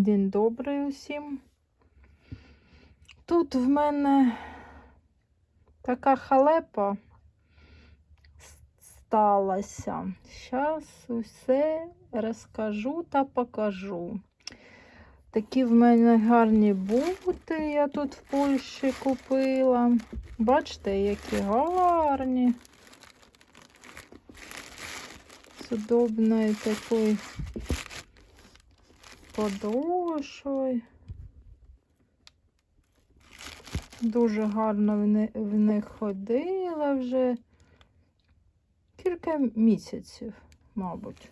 День добрий усім. Тут в мене така халепа сталася. Зараз усе розкажу та покажу. Такі в мене гарні бути я тут в Польщі купила. Бачите, які гарні. З удобною такою подошвою. Дуже гарно в них ходила вже кілька місяців, мабуть.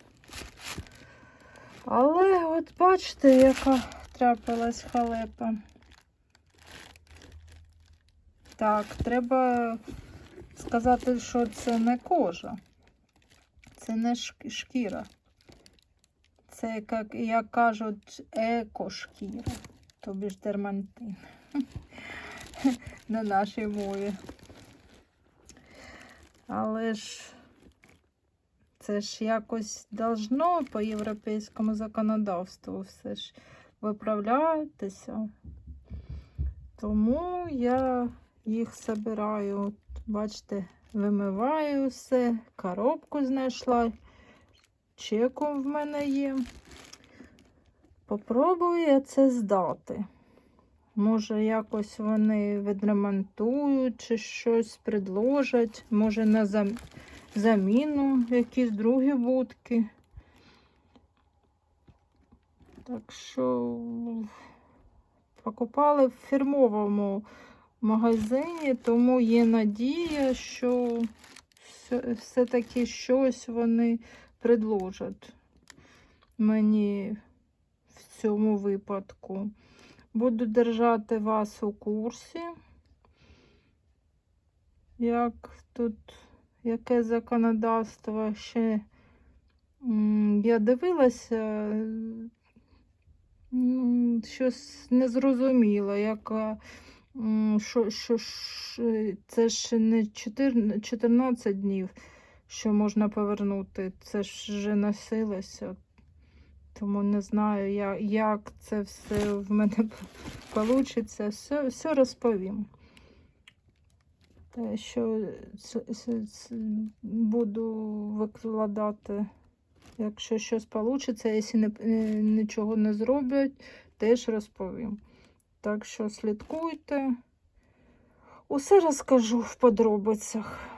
Але от бачите, яка трапилась халепа. Так, треба сказати, що це не кожа. Це не шкіра. Це, як, як кажуть, екошкіра, тобі ж дермантин на нашій мові. Але ж це ж якось должно по європейському законодавству все ж виправлятися. Тому я їх збираю. Бачите, вимиваю все, коробку знайшла, чеком в мене є. Попробую я це здати. Може, якось вони відремонтують чи щось предложать, може на зам- заміну якісь другі будки. Так що покупали в фірмовому магазині, тому є надія, що все- все-таки щось вони предложать мені в цьому випадку. Буду держати вас у курсі, як тут, яке законодавство ще я дивилася, щось незрозуміло, яка м, що, що, ж, це ж не 4 14 днів, що можна повернути. Це ж вже носилося. Тому не знаю, як, це все в мене вийде. Все, все розповім. Що буду викладати, якщо щось вийде, якщо не, нічого не зроблять, теж розповім. Так що слідкуйте. Усе розкажу в подробицях.